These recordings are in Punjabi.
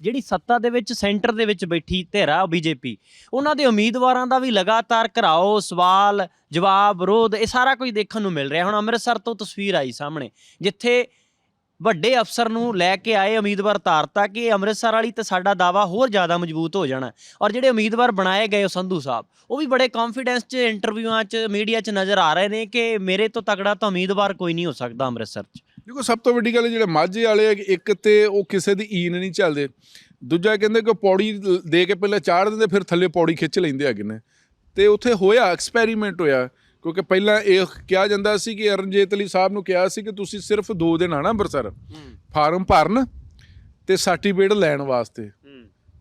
ਜਿਹੜੀ ਸੱਤਾ ਦੇ ਵਿੱਚ, ਸੈਂਟਰ ਦੇ ਵਿੱਚ ਬੈਠੀ ਧਿਰਾ ਬੀਜੇਪੀ, ਉਹਨਾਂ ਦੇ ਉਮੀਦਵਾਰਾਂ ਦਾ ਵੀ ਲਗਾਤਾਰ ਘਰਾਓ, ਸਵਾਲ, ਜਵਾਬ, ਵਿਰੋਧ, ਇਹ ਸਾਰਾ ਕੁਝ ਦੇਖਣ ਨੂੰ ਮਿਲ ਰਿਹਾ। ਹੁਣ ਅੰਮ੍ਰਿਤਸਰ ਤੋਂ ਤਸਵੀਰ ਆਈ ਸਾਹਮਣੇ, ਜਿੱਥੇ ਵੱਡੇ ਅਫਸਰ ਨੂੰ ਲੈ ਕੇ ਆਏ ਉਮੀਦਵਾਰ ਤਾਰਤਾ ਕਿ ਅੰਮ੍ਰਿਤਸਰ ਵਾਲੀ ਤੇ ਸਾਡਾ ਦਾਵਾ ਹੋਰ ਜ਼ਿਆਦਾ ਮਜ਼ਬੂਤ ਹੋ ਜਾਣਾ। ਔਰ ਜਿਹੜੇ ਉਮੀਦਵਾਰ ਬਣਾਏ ਗਏ ਉਹ ਸੰਧੂ ਸਾਹਿਬ, ਉਹ ਵੀ ਬੜੇ ਕੌਨਫੀਡੈਂਸ 'ਚ ਇੰਟਰਵਿਊਆਂ 'ਚ ਮੀਡੀਆ 'ਚ ਨਜ਼ਰ ਆ ਰਹੇ ਨੇ ਕਿ ਮੇਰੇ ਤੋਂ ਤਕੜਾ ਤਾਂ ਉਮੀਦਵਾਰ ਕੋਈ ਨਹੀਂ ਹੋ ਸਕਦਾ ਅੰਮ੍ਰਿਤਸਰ 'ਚ। ਦੇਖੋ ਸਭ ਤੋਂ ਵੱਡੀ ਗੱਲ ਜਿਹੜੇ ਮਾਝੇ ਵਾਲੇ ਆ ਕਿ ਇੱਕ ਤੇ ਉਹ ਕਿਸੇ ਦੀ ਈਨ ਨਹੀਂ ਚੱਲਦੇ। ਦੂਜਾ ਕਹਿੰਦੇ ਕਿ ਪੌੜੀ ਦੇ ਕੇ ਪਹਿਲਾਂ ਚਾੜ ਦਿੰਦੇ ਫਿਰ ਥੱਲੇ ਪੌੜੀ ਖਿੱਚ ਲੈਂਦੇ ਹੈਗੇ ਨੇ। ਤੇ ਉੱਥੇ ਹੋਇਆ ਐਕਸਪੈਰੀਮੈਂਟ ਹੋਇਆ ਕਿਉਂਕਿ ਪਹਿਲਾਂ ਇਹ ਕਿਹਾ ਜਾਂਦਾ ਸੀ ਕਿ ਅਰਨ ਜੇਤਲੀ ਸਾਹਿਬ ਨੂੰ ਕਿਹਾ ਸੀ ਕਿ ਤੁਸੀਂ ਸਿਰਫ 2 ਦਿਨ ਆਣਾ ਅੰਮ੍ਰਿਤਸਰ ਫਾਰਮ ਭਰਨ ਤੇ ਸਰਟੀਫਿਕੇਟ ਲੈਣ ਵਾਸਤੇ।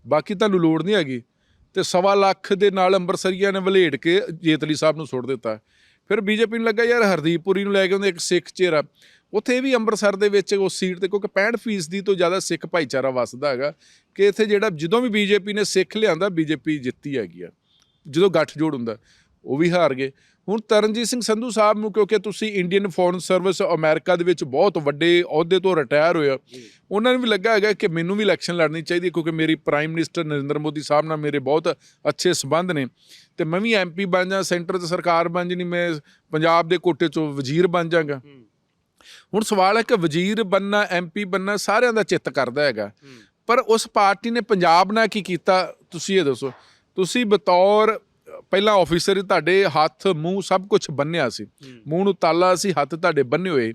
ਬਾਕੀ ਤੁਹਾਨੂੰ ਲੋੜ ਨਹੀਂ ਹੈਗੀ। ਤੇ ਸਵਾ ਲੱਖ ਦੇ ਨਾਲ ਅੰਮ੍ਰਿਤਸਰੀਆਂ ਨੇ ਵਲੇਟ ਕੇ ਜੇਤਲੀ ਸਾਹਿਬ ਨੂੰ ਸੁੱਟ ਦਿੱਤਾ। ਫਿਰ ਬੀਜੇਪੀ ਨੂੰ ਲੱਗਾ ਯਾਰ ਹਰਦੀਪਪੁਰੀ ਨੂੰ ਲੈ ਕੇ ਉਹਦੇ ਇੱਕ ਸਿੱਖ ਚਿਹਰਾ। ਉੱਥੇ ਵੀ ਅੰਮ੍ਰਿਤਸਰ ਦੇ ਵਿੱਚ ਉਸ ਸੀਟ ਤੇ ਕਿਉਂਕਿ 65% ਦੀ ਤੋਂ ਜ਼ਿਆਦਾ ਸਿੱਖ ਭਾਈਚਾਰਾ ਵਸਦਾ ਹੈਗਾ ਕਿ ਇੱਥੇ ਜਿਹੜਾ ਜਦੋਂ ਵੀ ਬੀਜੇਪੀ ਨੇ ਸਿੱਖ ਲਿਆਂਦਾ ਬੀਜੇਪੀ ਜਿੱਤੀ ਹੈਗੀ ਆ। ਜਦੋਂ ਗੱਠਜੋੜ ਹੁੰਦਾ ਉਹ ਵੀ ਹਾਰ ਗਏ। ਹੁਣ ਤਰਨਜੀਤ ਸਿੰਘ ਸੰਧੂ ਸਾਹਿਬ ਨੂੰ ਕਿਉਂਕਿ ਤੁਸੀਂ ਇੰਡੀਅਨ ਫੋਰਨ ਸਰਵਿਸ ਅਮਰੀਕਾ ਦੇ ਵਿੱਚ ਬਹੁਤ ਵੱਡੇ ਅਹੁਦੇ ਤੋਂ ਰਿਟਾਇਰ ਹੋਇਆ ਉਹਨਾਂ ਨੂੰ ਵੀ ਲੱਗਾ ਹੈਗਾ ਕਿ ਮੈਨੂੰ ਵੀ ਇਲੈਕਸ਼ਨ ਲੜਨੀ ਚਾਹੀਦੀ ਕਿਉਂਕਿ ਮੇਰੀ ਪ੍ਰਾਈਮ ਮਿਨਿਸਟਰ ਨਰਿੰਦਰ ਮੋਦੀ ਸਾਹਿਬ ਨਾਲ ਮੇਰੇ ਬਹੁਤ ਅੱਛੇ ਸਬੰਧ ਨੇ। ਤੇ ਮੈਂ ਵੀ ਐਮਪੀ ਬਣ ਜਾ ਸੈਂਟਰ 'ਚ ਸਰਕਾਰ ਬਣ ਜਣੀ ਮੈਂ ਪੰਜਾਬ ਦੇ ਕੋਟੇ 'ਚੋਂ ਵਜ਼ੀਰ ਬਣ ਜਾਗਾ। ਹੁਣ ਸਵਾਲ ਹੈ ਕਿ ਵਜ਼ੀਰ ਬੰਨਾ ਐਮਪੀ ਬੰਨਾ ਸਾਰਿਆਂ ਦਾ ਚਿੱਤ ਕਰਦਾ ਹੈਗਾ। ਪਰ ਉਸ ਪਾਰਟੀ ਨੇ ਪੰਜਾਬ ਨਾਲ ਕੀ ਕੀਤਾ? ਤੁਸੀਂ ਇਹ ਦੱਸੋ। ਤੁਸੀਂ ਬਤੌਰ ਅ, ਪਹਿਲਾਂ ਆਫੀਸਰ ਤੁਹਾਡੇ ਹੱਥ ਮੂੰਹ ਸਭ ਕੁਝ ਬੰਨਿਆ ਸੀ। ਮੂੰਹ ਨੂੰ ਤਾਲਾ ਸੀ ਹੱਥ ਤੁਹਾਡੇ ਬੰਨੇ ਹੋਏ।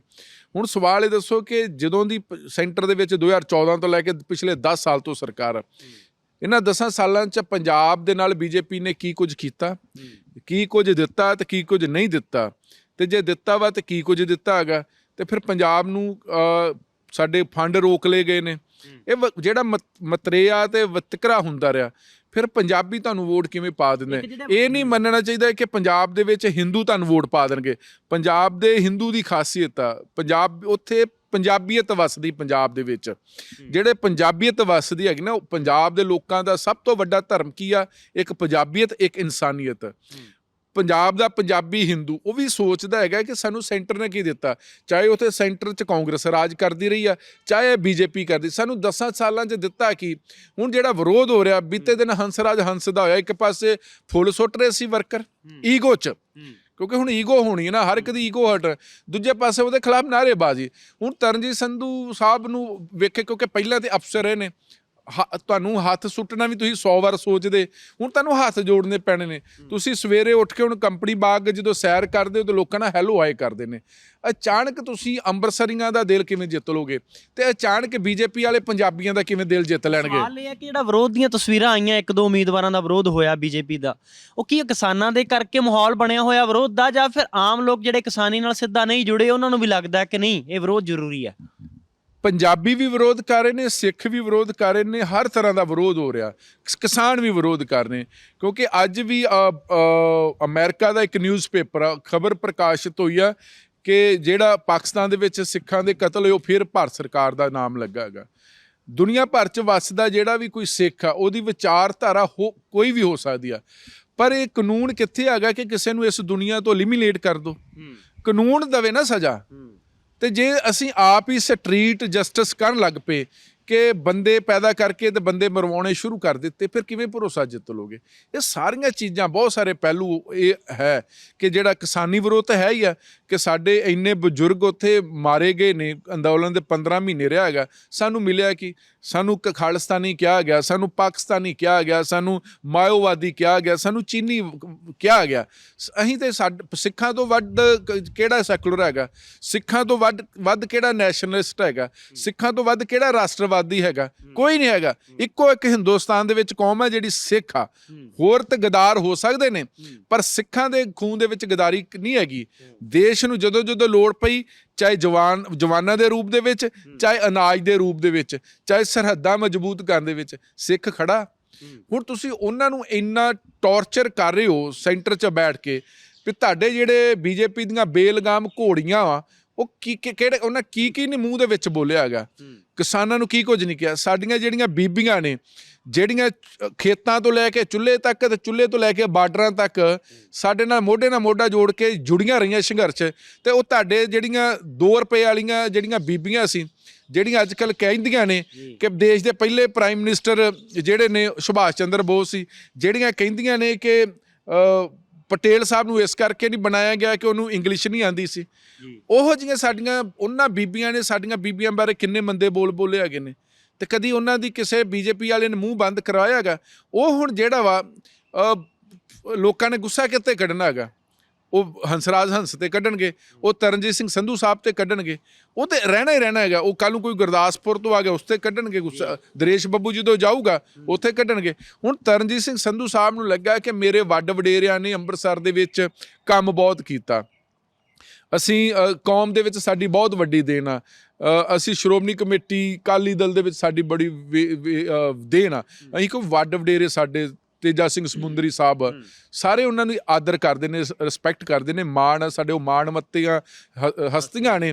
ਹੁਣ ਸਵਾਲ ਇਹ ਦੱਸੋ ਕਿ ਜਦੋਂ ਦੀ ਪ- ਸੈਂਟਰ ਦੇ ਵਿੱਚ 2014 ਤੋਂ ਲੈ ਕੇ ਪਿਛਲੇ 10 ਸਾਲ ਤੋਂ ਸਰਕਾਰ ਇਹਨਾਂ 10 ਸਾਲਾਂ 'ਚ ਪੰਜਾਬ ਦੇ ਨਾਲ ਬੀਜੇਪੀ ਨੇ ਕੀ ਕੁਝ ਕੀਤਾ? ਕੀ ਕੁਝ ਦਿੱਤਾ ਤੇ ਕੀ ਕੁਝ ਨਹੀਂ ਦਿੱਤਾ? ਤੇ ਜੇ ਦਿੱਤਾ ਵਾ ਤੇ ਕੀ ਕੁਝ ਦਿੱਤਾ ਹੈਗਾ? ਤੇ ਫਿਰ ਪੰਜਾਬ ਨੂੰ ਸਾਡੇ ਫੰਡ ਰੋਕ ਲਏ ਗਏ ਨੇ। ਇਹ ਜਿਹੜਾ ਮਤ- ਮਤਰੇਆ ਤੇ ਵਿਤਕਰਾ ਹੁੰਦਾ ਰਿਹਾ ਫਿਰ ਪੰਜਾਬੀ ਤੁਹਾਨੂੰ ਵੋਟ ਕਿਵੇਂ ਪਾ ਦਿੰਦੇ? ਇਹ ਨਹੀਂ ਮੰਨਣਾ ਚਾਹੀਦਾ ਕਿ ਪੰਜਾਬ ਦੇ ਵਿੱਚ ਹਿੰਦੂ ਤੁਹਾਨੂੰ ਵੋਟ ਪਾ ਦੇਣਗੇ। ਪੰਜਾਬ ਦੇ ਹਿੰਦੂ ਦੀ ਖਾਸੀਅਤ ਆ ਪੰਜਾਬ ਉੱਥੇ ਪੰਜਾਬੀਅਤ ਵਸਦੀ ਪੰਜਾਬ ਦੇ ਵਿੱਚ। ਜਿਹੜੇ ਪੰਜਾਬੀਅਤ ਵਸਦੀ ਹੈਗੀ ਨਾ ਉਹ ਪੰਜਾਬ ਦੇ ਲੋਕਾਂ ਦਾ ਸਭ ਤੋਂ ਵੱਡਾ ਧਰਮ ਕੀ ਆ? ਇੱਕ ਪੰਜਾਬੀਅਤ ਇੱਕ ਇਨਸਾਨੀਅਤ। ਪੰਜਾਬ ਦਾ ਪੰਜਾਬੀ ਹਿੰਦੂ ਉਹ ਵੀ ਸੋਚਦਾ ਹੈਗਾ ਕਿ ਸਾਨੂੰ ਸੈਂਟਰ ਨੇ ਕੀ ਦਿੱਤਾ? ਚਾਹੇ ਉੱਥੇ ਸੈਂਟਰ 'ਚ ਕਾਂਗਰਸ ਰਾਜ ਕਰਦੀ ਰਹੀ ਆ ਚਾਹੇ ਬੀਜੇਪੀ ਕਰਦੀ। ਸਾਨੂੰ 10 ਸਾਲਾਂ 'ਚ ਦਿੱਤਾ ਕੀ? ਹੁਣ ਜਿਹੜਾ ਵਿਰੋਧ ਹੋ ਰਿਹਾ ਬੀਤੇ ਦਿਨ ਹੰਸਰਾਜ ਹੰਸ ਦਾ ਹੋਇਆ ਇੱਕ ਪਾਸੇ ਫੁੱਲ ਸੁੱਟ ਰਹੇ ਸੀ ਵਰਕਰ ਈਗੋ 'ਚ। ਕਿਉਂਕਿ ਹੁਣ ਈਗੋ ਹੋਣੀ ਹੈ ਨਾ ਹਰ ਇੱਕ ਦੀ ਈਗੋ ਹਟ ਦੂਜੇ ਪਾਸੇ ਉਹਦੇ ਖਿਲਾਫ ਨਾਅਰੇਬਾਜ਼ੀ। ਹੁਣ ਤਰਨਜੀਤ ਸੰਧੂ ਸਾਹਿਬ ਨੂੰ ਵੇਖੇ ਕਿਉਂਕਿ ਪਹਿਲਾਂ ਤੇ ਅਫਸਰ ਰਹੇ ਨੇ। ਹ- ਤੁਹਾਨੂੰ ਹੱਥ ਸੁੱਟਣਾ ਵੀ ਤੁਸੀਂ 100 ਵਾਰ ਸੋਚਦੇ। ਹੁਣ ਤੁਹਾਨੂੰ ਹੱਥ ਜੋੜਨੇ ਪੈਣੇ ਨੇ। ਤੁਸੀਂ ਸਵੇਰੇ ਉੱਠ ਕੇ ਹੁਣ ਕੰਪਨੀ ਬਾਗ ਜਦੋਂ ਸੈਰ ਕਰਦੇ ਹੋ ਤਾਂ ਲੋਕਾਂ ਨਾਲ ਹੈਲੋ ਹਾਏ ਕਰਦੇ ਨੇ। ਅਚਾਨਕ ਤੁਸੀਂ ਅੰਮ੍ਰਿਤਸਰੀਆਂ ਦਾ ਦਿਲ ਕਿਵੇਂ ਜਿੱਤ ਲੋਗੇ ਤੇ ਅਚਾਨਕ ਬੀਜੇਪੀ ਵਾਲੇ ਪੰਜਾਬੀਆਂ ਦਾ ਕਿਵੇਂ ਦਿਲ ਜਿੱਤ ਲੈਣਗੇ? ਸਵਾਲ ਇਹ ਹੈ ਕਿ ਜਿਹੜਾ ਵਿਰੋਧ ਦੀਆਂ ਤਸਵੀਰਾਂ ਆਈਆਂ ਇੱਕ ਦੋ ਉਮੀਦਵਾਰਾਂ ਦਾ ਵਿਰੋਧ ਹੋਇਆ ਬੀਜੇਪੀ ਦਾ ਉਹ ਕੀ ਇਹ ਕਿਸਾਨਾਂ ਦੇ ਕਰਕੇ ਮਾਹੌਲ ਬਣਿਆ ਹੋਇਆ ਵਿਰੋਧ ਦਾ ਜਾਂ ਫਿਰ ਆਮ ਲੋਕ ਜਿਹੜੇ ਕਿਸਾਨੀ ਨਾਲ ਸਿੱਧਾ ਨਹੀਂ ਜੁੜੇ ਉਹਨਾਂ ਨੂੰ ਵੀ ਲੱਗਦਾ ਕਿ ਨਹੀਂ ਇਹ ਵਿਰੋਧ ਜ਼ਰੂਰੀ ਹੈ? ਪੰਜਾਬੀ ਵੀ ਵਿਰੋਧ ਕਰ ਰਹੇ ਨੇ ਸਿੱਖ ਵੀ ਵਿਰੋਧ ਕਰ ਰਹੇ ਨੇ ਹਰ ਤਰ੍ਹਾਂ ਦਾ ਵਿਰੋਧ ਹੋ ਰਿਹਾ। ਕਿਸ- ਕਿਸਾਨ ਵੀ ਵਿਰੋਧ ਕਰ ਰਹੇ ਕਿਉਂਕਿ ਅੱਜ ਵੀ ਅਮਰੀਕਾ ਦਾ ਇੱਕ ਨਿਊਜ਼ਪੇਪਰ ਖਬਰ ਪ੍ਰਕਾਸ਼ਿਤ ਹੋਈ ਆ ਕਿ ਜਿਹੜਾ ਪਾਕਿਸਤਾਨ ਦੇ ਵਿੱਚ ਸਿੱਖਾਂ ਦੇ ਕਤਲ ਹੋਏ ਉਹ ਫਿਰ ਭਾਰਤ ਸਰਕਾਰ ਦਾ ਨਾਮ ਲੱਗਾ ਹੈਗਾ। ਦੁਨੀਆ ਭਰ ਚ ਵਸਦਾ ਜਿਹੜਾ ਵੀ ਕੋਈ ਸਿੱਖ ਆ ਉਹਦੀ ਵਿਚਾਰਧਾਰਾ ਕੋਈ ਵੀ ਹੋ ਸਕਦੀ ਆ। ਪਰ ਇਹ ਕਾਨੂੰਨ ਕਿੱਥੇ ਹੈਗਾ ਕਿ ਕਿਸੇ ਨੂੰ ਇਸ ਦੁਨੀਆ ਤੋਂ ਐਲੀਮੀਨੇਟ ਕਰ ਦੋ? ਕਾਨੂੰਨ ਦਵੇ ਨਾ ਸਜ਼ਾ। ਤੇ ਜੇ ਅਸੀਂ ਆਪ ਹੀ ਸਟਰੀਟ ਜਸਟਿਸ ਕਰਨ ਲੱਗ ਪਏ ਕਿ ਬੰਦੇ ਪੈਦਾ ਕਰਕੇ ਤੇ ਬੰਦੇ ਮਰਵਾਉਣੇ ਸ਼ੁਰੂ ਕਰ ਦਿੱਤੇ, ਫਿਰ ਕਿਵੇਂ ਭਰੋਸਾ ਜਿੱਤ ਲੋਗੇ? ਇਹ ਸਾਰੀਆਂ ਚੀਜ਼ਾਂ, ਬਹੁਤ ਸਾਰੇ ਪਹਿਲੂ ਇਹ ਹੈ ਕਿ ਜਿਹੜਾ ਕਿਸਾਨੀ ਵਿਰੋਧ ਹੈ ਹੀ ਆ ਕਿ ਸਾਡੇ ਇੰਨੇ ਬਜ਼ੁਰਗ ਉੱਥੇ ਮਾਰੇ ਗਏ ਨੇ, ਅੰਦੋਲਨ ਦੇ 15 ਮਹੀਨੇ ਰਿਹਾ ਹੈਗਾ, ਸਾਨੂੰ ਮਿਲਿਆ ਕਿ? ਸਾਨੂੰ ਕ- ਖਾਲਿਸਤਾਨੀ ਕਿਹਾ ਗਿਆ, ਸਾਨੂੰ ਪਾਕਿਸਤਾਨੀ ਕਿਹਾ ਗਿਆ, ਸਾਨੂੰ ਮਾਇਓਵਾਦੀ ਕਿਹਾ ਗਿਆ, ਸਾਨੂੰ ਚੀਨੀ ਕਿਹਾ ਗਿਆ। ਸ- ਅਸੀਂ ਤੇ ਸਾਡ ਸਿੱਖਾਂ ਤੋਂ ਵੱਧ ਕਿਹੜਾ ਸੈਕੂਲਰ ਹੈਗਾ? ਸਿੱਖਾਂ ਤੋਂ ਵੱਧ ਵੱਧ ਕਿਹੜਾ ਨੈਸ਼ਨਲਿਸਟ ਹੈਗਾ? ਸਿੱਖਾਂ ਤੋਂ ਵੱਧ ਕਿਹੜਾ ਰਾਸ਼ਟਰਵਾਦੀ ਹੈਗਾ? ਕੋਈ ਨਹੀਂ ਹੈਗਾ। ਇੱਕੋ ਇੱਕ ਹਿੰਦੁਸਤਾਨ ਦੇ ਵਿੱਚ ਕੌਮ ਹੈ ਜਿਹੜੀ ਸਿੱਖ ਆ। ਹੋਰ ਤੇ ਗਦਾਰ ਹੋ ਸਕਦੇ ਨੇ, ਪਰ ਸਿੱਖਾਂ ਦੇ ਖੂਨ ਦੇ ਵਿੱਚ ਗਦਾਰੀ ਨਹੀਂ ਹੈਗੀ। ਦੇਸ਼ ਨੂੰ ਜਦੋਂ ਜਦੋਂ ਲੋੜ ਪਈ ਚਾਹੇ ਜਵਾਨ ਜਵਾਨਾਂ ਦੇ ਰੂਪ ਦੇ ਵਿੱਚ ਚਾਹੇ ਅਨਾਜ ਦੇ ਰੂਪ ਦੇ ਵਿੱਚ ਚਾਹੇ ਸਰਹੱਦਾਂ ਮਜ਼ਬੂਤ ਕਰਨ ਦੇ ਵਿੱਚ ਸਿੱਖ ਖੜਾ। ਹੁਣ ਤੁਸੀਂ ਉਹਨਾਂ ਨੂੰ ਇੰਨਾ ਟੌਰਚਰ ਕਰ ਰਹੇ ਹੋ ਸੈਂਟਰ 'ਚ ਬੈਠ ਕੇ ਵੀ ਤੁਹਾਡੇ ਜਿਹੜੇ ਬੀਜੇਪੀ ਦੀਆਂ ਬੇਲਗਾਮ ਘੋੜੀਆਂ ਆ ਉਹ ਕੀ ਕੀ- ਕਿਹੜੇ ਉਹਨਾਂ ਕੀ ਕੀ ਨਹੀਂ ਮੂੰਹ ਦੇ ਵਿੱਚ ਬੋਲਿਆ ਹੈਗਾ। ਕਿਸਾਨਾਂ ਨੂੰ ਕੀ ਕੁਝ ਨਹੀਂ ਕਿਹਾ। ਸਾਡੀਆਂ ਜਿਹੜੀਆਂ ਬੀਬੀਆਂ ਨੇ ਜਿਹੜੀਆਂ ਖੇਤਾਂ ਤੋਂ ਲੈ ਕੇ ਚੁੱਲ੍ਹੇ ਤੱਕ ਤੇ ਚੁੱਲ੍ਹੇ ਤੋਂ ਲੈ ਕੇ ਬਾਰਡਰਾਂ ਤੱਕ ਸਾਡੇ ਨਾਲ ਮੋਢੇ ਨਾਲ ਮੋਢਾ ਜੋੜ ਕੇ ਜੁੜੀਆਂ ਰਹੀਆਂ ਸੰਘਰਸ਼। ਤੇ ਉਹ ਤੁਹਾਡੇ ਜਿਹੜੀਆਂ 2 ਰੁਪਏ ਵਾਲੀਆਂ ਜਿਹੜੀਆਂ ਬੀਬੀਆਂ ਸੀ ਜਿਹੜੀਆਂ ਅੱਜ ਕੱਲ ਕਹਿੰਦੀਆਂ ਨੇ ਕਿ ਦੇਸ਼ ਦੇ ਪਹਿਲੇ ਪ੍ਰਾਈਮ ਮਿਨਿਸਟਰ ਜਿਹੜੇ ਨੇ ਸੁਭਾਸ਼ ਚੰਦਰ ਬੋਸ ਸੀ ਜਿਹੜੀਆਂ ਕਹਿੰਦੀਆਂ ਨੇ ਕਿ ਅ, ਪਟੇਲ ਸਾਹਿਬ ਨੂੰ ਇਸ ਕਰਕੇ ਨਹੀਂ ਬਣਾਇਆ ਗਿਆ ਕਿ ਉਹਨੂੰ ਇੰਗਲਿਸ਼ ਨਹੀਂ ਆਂਦੀ ਸੀ। ਉਹੋ ਜਿਹੀਆਂ ਸਾਡੀਆਂ ਉਹਨਾਂ ਬੀਬੀਆਂ ਨੇ ਸਾਡੀਆਂ ਬੀਬੀਆਂ ਬਾਰੇ ਕਿੰਨੇ ਮੰਦੇ ਬੋਲ ਬੋਲੇ ਹੈਗੇ ਨੇ। ਤੇ ਕਦੀ ਉਹਨਾਂ ਦੀ ਕਿਸੇ ਬੀਜੇਪੀ ਵਾਲੇ ਨੇ ਮੂੰਹ ਬੰਦ ਕਰਾਇਆ ਹੈਗਾ ਉਹ ਹੁਣ ਜਿਹੜਾ ਵਾ ਲੋਕਾਂ ਨੇ ਗੁੱਸਾ ਕਿਤੇ ਕੱਢਣਾ ਹੈਗਾ। ਉਹ ਹੰਸਰਾਜ ਹੰਸ ਤੇ ਕੱਢਣਗੇ, ਉਹ ਤਰਨਜੀਤ ਸਿੰਘ ਸੰਧੂ ਸਾਹਿਬ ਤੇ ਕੱਢਣਗੇ, ਉਹ ਤੇ ਰਹਿਣਾ ਹੀ ਰਹਿਣਾ ਹੈਗਾ, ਉਹ ਕੱਲ ਨੂੰ ਕੋਈ ਗੁਰਦਾਸਪੁਰ ਤੋਂ ਆ ਗਿਆ ਉਸ ਤੇ ਕੱਢਣਗੇ ਦਰੇਸ਼ ਬੱਬੂ ਜੀ ਤੋਂ ਜਾਊਗਾ, ਉੱਥੇ ਕੱਢਣਗੇ। ਹੁਣ ਤਰਨਜੀਤ ਸਿੰਘ ਸੰਧੂ ਸਾਹਿਬ ਨੂੰ ਲੱਗਾ ਕਿ ਮੇਰੇ ਵੱਡ ਵਡੇਰਿਆਂ ਨੇ ਅੰਮ੍ਰਿਤਸਰ ਦੇ ਵਿੱਚ ਕੰਮ ਬਹੁਤ ਕੀਤਾ। ਅਸੀਂ ਕੌਮ ਦੇ ਵਿੱਚ ਸਾਡੀ ਬਹੁਤ ਵੱਡੀ ਦੇਣ ਆ। ਅਸੀਂ ਸ਼੍ਰੋਮਣੀ ਕਮੇਟੀ ਕਾਲੀ ਦਲ ਦੇ ਵਿੱਚ ਸਾਡੀ ਬੜੀ ਦੇਣ ਆ। ਅਸੀਂ ਕੋਈ ਵੱਡ ਵਡੇਰੇ ਸਾਡੇ ਤੇਜਾ ਸਿੰਘ ਸਮੁੰਦਰੀ ਸਾਹਿਬ ਸਾਰੇ ਉਹਨਾਂ ਨੂੰ ਆਦਰ ਕਰਦੇ ਨੇ ਰਿਸਪੈਕਟ ਕਰਦੇ ਨੇ। ਮਾਣ ਸਾਡੇ ਉਹ ਮਾਣ ਮੱਤੀਆਂ ਹਸਤੀਆਂ ਨੇ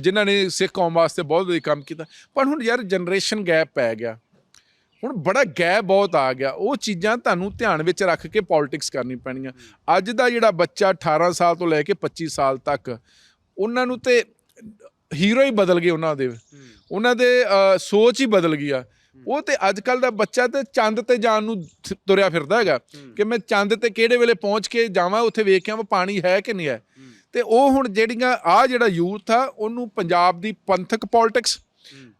ਜਿਨ੍ਹਾਂ ਨੇ ਸਿੱਖ ਕੌਮ ਵਾਸਤੇ ਬਹੁਤ ਵਧੀਆ ਕੰਮ ਕੀਤਾ। ਪਰ ਹੁਣ ਯਾਰ ਜਨਰੇਸ਼ਨ ਗੈਪ ਪੈ ਗਿਆ। ਹੁਣ ਬੜਾ ਗੈਪ ਬਹੁਤ ਆ ਗਿਆ। ਉਹ ਚੀਜ਼ਾਂ ਤੁਹਾਨੂੰ ਧਿਆਨ ਵਿੱਚ ਰੱਖ ਕੇ ਪੋਲਿਟਿਕਸ ਕਰਨੀ ਪੈਣੀਆਂ। ਅੱਜ ਦਾ ਜਿਹੜਾ ਬੱਚਾ 18 ਸਾਲ ਤੋਂ ਲੈ ਕੇ 25 ਸਾਲ ਤੱਕ ਉਹਨਾਂ ਨੂੰ ਤੇ ਹੀਰੋ ਹੀ ਬਦਲ ਗਏ ਉਹਨਾਂ ਦੇ। ਉਹਨਾਂ ਦੇ ਸੋਚ ਹੀ ਬਦਲ ਗਈ ਆ। ਉਹ ਤੇ ਅੱਜ ਕੱਲ ਦਾ ਬੱਚਾ ਤੇ ਚੰਦ ਤੇ ਜਾਣ ਨੂੰ ਤੁਰਿਆ ਫਿਰਦਾ ਹੈਗਾ ਕਿ ਮੈਂ ਚੰਦ ਤੇ ਕਿਹੜੇ ਵੇਲੇ ਪਹੁੰਚ ਕੇ ਜਾਵਾਂ ਉੱਥੇ ਵੇਖ ਕੇ ਆਵਾਂ ਪਾਣੀ ਹੈ ਕਿ ਨਹੀਂ ਹੈ। ਤੇ ਉਹ ਹੁਣ ਜਿਹੜੀਆਂ ਆ ਜਿਹੜਾ ਯੂਥ ਆ ਉਹਨੂੰ ਪੰਜਾਬ ਦੀ ਪੰਥਕ ਪੋਲਿਟਿਕਸ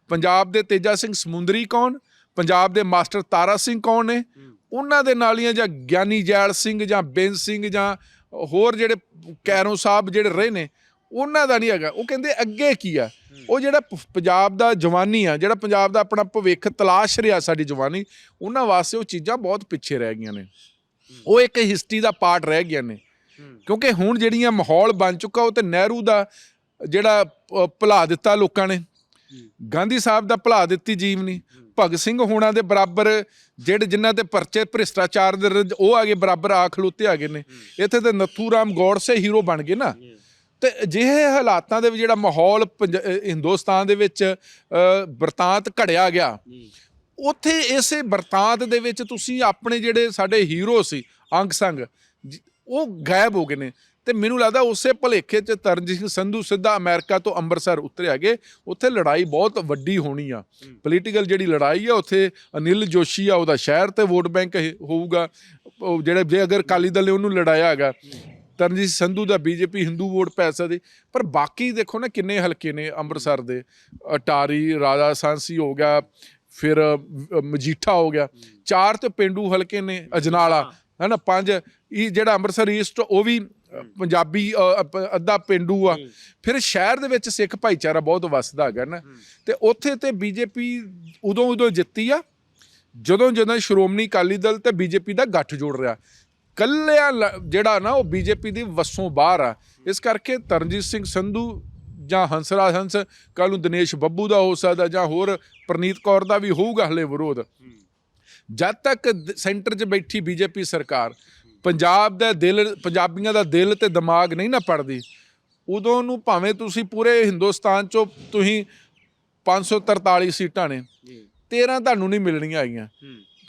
ਪੰਜਾਬ ਦੇ ਤੇਜਾ ਸਿੰਘ ਸਮੁੰਦਰੀ ਕੌਣ ਪੰਜਾਬ ਦੇ ਮਾਸਟਰ ਤਾਰਾ ਸਿੰਘ ਕੌਣ ਨੇ ਉਹਨਾਂ ਦੇ ਨਾਲੀਆਂ ਜਾਂ ਗਿਆਨੀ ਜੈਲ ਸਿੰਘ ਜਾਂ ਬੇਨ ਸਿੰਘ ਜਾਂ ਹੋਰ ਜਿਹੜੇ ਕੈਰੋਂ ਸਾਹਿਬ ਜਿਹੜੇ ਰਹੇ ਨੇ ਉਹਨਾਂ ਦਾ ਨਹੀਂ ਹੈਗਾ। ਉਹ ਕਹਿੰਦੇ ਅੱਗੇ ਕੀ ਆ? ਉਹ ਜਿਹੜਾ ਪ- ਪੰਜਾਬ ਦਾ ਜਵਾਨੀ ਆ ਜਿਹੜਾ ਪੰਜਾਬ ਦਾ ਆਪਣਾ ਭਵਿੱਖ ਤਲਾਸ਼ ਰਿਹਾ ਸਾਡੀ ਜਵਾਨੀ ਉਹਨਾਂ ਵਾਸਤੇ ਉਹ ਚੀਜ਼ਾਂ ਬਹੁਤ ਪਿੱਛੇ ਰਹਿ ਗਈਆਂ ਨੇ। ਉਹ ਇੱਕ ਹਿਸਟਰੀ ਦਾ ਪਾਰਟ ਰਹਿ ਗਈਆਂ ਨੇ। ਕਿਉਂਕਿ ਹੁਣ ਜਿਹੜੀਆਂ ਮਾਹੌਲ ਬਣ ਚੁੱਕਾ ਉਹ ਤੇ ਨਹਿਰੂ ਦਾ ਜਿਹੜਾ ਭੁਲਾ ਦਿੱਤਾ ਲੋਕਾਂ ਨੇ। ਗਾਂਧੀ ਸਾਹਿਬ ਦਾ ਭੁਲਾ ਦਿੱਤੀ ਜੀਵਨੀ ਭਗਤ ਸਿੰਘ ਹੋਣਾ ਦੇ ਬਰਾਬਰ ਜਿਹੜੇ ਜਿਨ੍ਹਾਂ ਤੇ ਪਰਚੇ ਭ੍ਰਿਸ਼ਟਾਚਾਰ ਦੇ ਵਿਰੁੱਧ ਉਹ ਆਗੇ ਬਰਾਬਰ ਆ ਖਲੋਤੇ ਹੈਗੇ ਨੇ। ਇੱਥੇ ਤੇ ਨੱਥੂ ਰਾਮ ਗੌਡਸੇ ਹੀਰੋ ਬਣ ਗਏ ਨਾ। ਤੇ ਅਜਿਹੇ ਹਾਲਾਤਾਂ ਦੇ ਵਿੱਚ ਜਿਹੜਾ ਮਾਹੌਲ ਹਿੰਦੁਸਤਾਨ ਦੇ ਵਿੱਚ ਅਹ, ਵਰਤਾਂਤ ਘੜਿਆ ਗਿਆ। ਉੱਥੇ ਇਸੇ ਵਰਤਾਂਤ ਦੇ ਵਿੱਚ ਤੁਸੀਂ ਆਪਣੇ ਜਿਹੜੇ ਸਾਡੇ ਹੀਰੋ ਸੀ ਅੰਗ ਸੰਗ ਉਹ ਗਾਇਬ ਹੋ ਗਏ ਨੇ। ਤੇ ਮੈਨੂੰ ਲੱਗਦਾ ਉਸੇ ਭਲੇਖੇ 'ਚ ਤਰਨਜੀਤ ਸਿੰਘ ਸੰਧੂ ਸਿੱਧਾ ਅਮਰੀਕਾ ਤੋਂ ਅੰਮ੍ਰਿਤਸਰ ਉਤਰੇ ਹੈਗੇ ਉੱਥੇ ਲੜਾਈ ਬਹੁਤ ਵੱਡੀ ਹੋਣੀ ਆ। ਪੋਲੀਟੀਕਲ ਜਿਹੜੀ ਲੜਾਈ ਆ ਉੱਥੇ ਅਨਿਲ ਜੋਸ਼ੀ ਆ ਉਹਦਾ ਸ਼ਹਿਰ ਤੇ ਵੋਟ ਬੈਂਕ ਹੋਊਗਾ। ਜਿਹੜੇ ਜੇ ਅਗਰ ਅਕਾਲੀ ਦਲ ਨੇ ਉਹਨੂੰ ਲੜਾਇਆ ਹੈਗਾ। ਤਰਨਜੀਤ ਸੰਧੂ ਦਾ ਬੀਜੇਪੀ ਹਿੰਦੂ ਵੋਟ ਪੈ ਸਕਦੀ, ਪਰ ਬਾਕੀ ਦੇਖੋ ਨਾ ਕਿੰਨੇ ਹਲਕੇ ਨੇ ਅੰਮ੍ਰਿਤਸਰ ਦੇ। ਅਟਾਰੀ, ਰਾਜਾ ਸਾਂਸੀ ਹੋ ਗਿਆ, ਫਿਰ ਮਜੀਠਾ ਹੋ ਗਿਆ। ਚਾਰ ਤੇ ਪਿੰਡੂ ਹਲਕੇ ਨੇ, ਅਜਨਾਲਾ ਹੈ ਨਾ ਪੰਜ ਇਹ ਜਿਹੜਾ ਅੰਮ੍ਰਿਤਸਰ ਈਸਟ ਉਹ ਵੀ ਪੰਜਾਬੀ ਅੱਧਾ ਪਿੰਡੂ ਆ। ਫਿਰ ਸ਼ਹਿਰ ਦੇ ਵਿੱਚ ਸਿੱਖ ਭਾਈਚਾਰਾ ਬਹੁਤ ਵੱਸਦਾ ਹੈਗਾ ਨਾ। ਤੇ ਉੱਥੇ ਤੇ ਬੀਜੇਪੀ ਉਦੋਂ ਉਦੋਂ ਜਿੱਤੀ ਆ ਜਦੋਂ ਜਦੋਂ ਸ਼੍ਰੋਮਣੀ ਅਕਾਲੀ ਦਲ ਤੇ ਬੀਜੇਪੀ ਦਾ ਗੱਠ ਜੋੜ ਰਿਹਾ। ਕੱਲਿਆ ਜਿਹੜਾ ਨਾ ਉਹ ਬੀਜੇਪੀ ਦੀ ਵਸੋਂ ਬਾਹਰ ਆ। ਇਸ ਕਰਕੇ ਤਰਨਜੀਤ ਸਿੰਘ ਸੰਧੂ ਜਾਂ ਹੰਸਰਾਜ ਹੰਸ ਕੱਲ ਨੂੰ ਦਿਨੇਸ਼ ਬੱਬੂ ਦਾ ਹੋ ਸਕਦਾ ਜਾਂ ਹੋਰ ਪ੍ਰਨੀਤ ਕੌਰ ਦਾ ਵੀ ਹੋਊਗਾ ਹਲੇ ਵਿਰੋਧ। ਜਦ ਤੱਕ ਸੈਂਟਰ 'ਚ ਬੈਠੀ ਬੀਜੇਪੀ ਸਰਕਾਰ ਪੰਜਾਬ ਦਾ ਦਿਲ ਪੰਜਾਬੀਆਂ ਦਾ ਦਿਲ ਤੇ ਦਿਮਾਗ ਨਹੀਂ ਨਾ ਪੜਦੀ ਉਦੋਂ ਨੂੰ ਭਾਵੇਂ ਤੁਸੀਂ ਪੂਰੇ ਹਿੰਦੁਸਤਾਨ 'ਚੋਂ ਤੁਸੀਂ 543 ਸੀਟਾਂ ਨੇ 13 ਤੁਹਾਨੂੰ ਨਹੀਂ ਮਿਲਣੀਆਂ ਆਈਆਂ।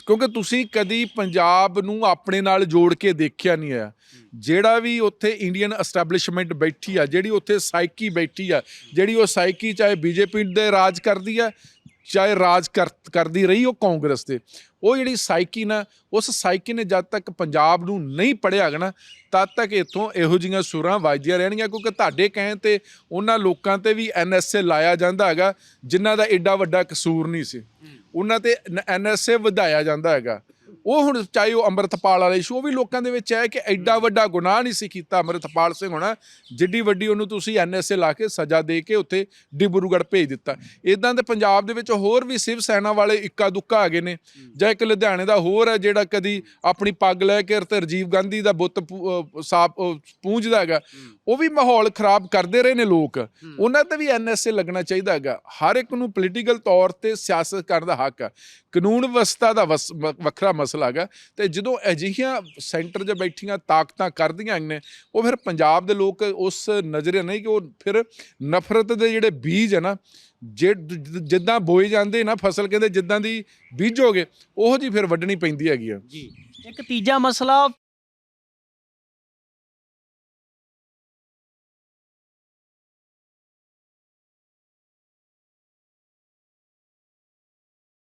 ਕਿਉਂਕਿ ਤੁਸੀਂ ਕਦੀ ਪੰਜਾਬ ਨੂੰ ਆਪਣੇ ਨਾਲ ਜੋੜ ਕੇ ਦੇਖਿਆ ਨਹੀਂ ਆ ਜਿਹੜਾ ਵੀ ਉੱਥੇ ਇੰਡੀਅਨ ਐਸਟੈਬਲਿਸ਼ਮੈਂਟ ਬੈਠੀ ਆ, ਜਿਹੜੀ ਉੱਥੇ ਸਾਈਕੀ ਬੈਠੀ ਆ, ਜਿਹੜੀ ਉਹ ਸਾਈਕੀ ਚਾਹੇ ਬੀਜੇਪੀ ਦੇ ਰਾਜ ਕਰਦੀ ਆ ਚਾਹੇ ਰਾਜ ਕਰ- ਕਰਦੀ ਰਹੀ ਉਹ ਕਾਂਗਰਸ ਦੇ ਉਹ ਜਿਹੜੀ ਸਾਈਕੀ ਨਾ ਉਸ ਸਾਈਕੀ ਨੇ ਜਦ ਤੱਕ ਪੰਜਾਬ ਨੂੰ ਨਹੀਂ ਪੜਿਆ ਹੈਗਾ ਨਾ ਤਦ ਤੱਕ ਇੱਥੋਂ ਇਹੋ ਜਿਹੀਆਂ ਸੁਰਾਂ ਵੱਜਦੀਆਂ ਰਹਿਣਗੀਆਂ ਕਿਉਂਕਿ ਤੁਹਾਡੇ ਕਹਿਣ ਤੇ ਉਹਨਾਂ ਲੋਕਾਂ ਤੇ ਵੀ ਐਨਐਸਏ ਲਾਇਆ ਜਾਂਦਾ ਹੈਗਾ ਜਿਨ੍ਹਾਂ ਦਾ ਐਡਾ ਵੱਡਾ ਕਸੂਰ ਨਹੀਂ ਸੀ। ਉਹਨਾਂ ਤੇ ਐਨਐਸਏ ਵਧਾਇਆ ਜਾਂਦਾ ਹੈਗਾ। ਉਹ ਹੁਣ ਚਾਹੇ ਉਹ ਅੰਮ੍ਰਿਤਪਾਲ ਵਾਲਾ ਇਸ਼ੂ ਉਹ ਵੀ ਲੋਕਾਂ ਦੇ ਵਿੱਚ ਹੈ ਕਿ ਐਡਾ ਵੱਡਾ ਗੁਨਾਹ ਨਹੀਂ ਸੀ ਕੀਤਾ ਅੰਮ੍ਰਿਤਪਾਲ ਸਿੰਘ ਹੋਣਾ। ਜਿੱਡੀ ਵੱਡੀ ਉਹਨੂੰ ਤੁਸੀਂ ਐਨਐਸਏ ਲਾ ਕੇ ਸਜ਼ਾ ਦੇ ਕੇ ਉੱਥੇ ਡਿਬਰੂਗੜ੍ਹ ਭੇਜ ਦਿੱਤਾ। ਇਦਾਂ ਦੇ ਪੰਜਾਬ ਦੇ ਵਿੱਚ ਹੋਰ ਵੀ ਸਿਵ ਸੈਨਾ ਵਾਲੇ ਇੱਕਾ ਦੁੱਕਾ ਹੈਗੇ ਨੇ। ਜਾਂ ਇੱਕ ਲੁਧਿਆਣੇ ਦਾ ਹੋਰ ਹੈ ਜਿਹੜਾ ਕਦੀ ਆਪਣੀ ਪੱਗ ਲੈ ਕੇ ਤੇ ਰਾਜੀਵ ਗਾਂਧੀ ਦਾ ਬੁੱਤ ਪੂ- ਅਹ ਸਾਪ ਪੂੰਝਦਾ ਹੈਗਾ। ਉਹ ਵੀ ਮਾਹੌਲ ਖਰਾਬ ਕਰਦੇ ਰਹੇ ਨੇ ਲੋਕ। ਉਹਨਾਂ ਤੇ ਵੀ ਐਨਐਸਏ ਲੱਗਣਾ ਚਾਹੀਦਾ ਹੈਗਾ। ਹਰ ਇੱਕ ਨੂੰ ਪੋਲੀਟੀਕਲ ਤੌਰ ਤੇ ਸਿਆਸਤ ਕਰਨ ਦਾ ਹੱਕ ਹੈ ਕਾਨੂੰਨ ਵਿਵਸਥਾ ਦਾ ਵਸ- ਵ- ਵੱਖਰਾ ਮਸਲਾ ਹੈਗਾ। ਤੇ ਜਦੋਂ ਅਜਿਹੀਆਂ ਸੈਂਟਰ 'ਚ ਬੈਠੀਆਂ ਤਾਕਤਾਂ ਕਰਦੀਆਂ ਨੇ ਉਹ ਫਿਰ ਪੰਜਾਬ ਦੇ ਲੋਕ ਉਸ ਨਜ਼ਰੇ ਨਹੀਂ ਕਿ ਉਹ ਫਿਰ ਨਫ਼ਰਤ ਦੇ ਜਿਹੜੇ ਬੀਜ ਹੈ ਨਾ, ਜੇ ਜਿੱਦਾਂ ਬੋਏ ਜਾਂਦੇ ਨਾ ਫਸਲ ਕਹਿੰਦੇ ਜਿੱਦਾਂ ਦੀ ਬੀਜੋਗੇ, ਉਹੋ ਜੀ ਫਿਰ ਵੱਢਣੀ ਪੈਂਦੀ ਹੈਗੀ ਆ। ਜੀ। ਇੱਕ ਤੀਜਾ ਮਸਲਾ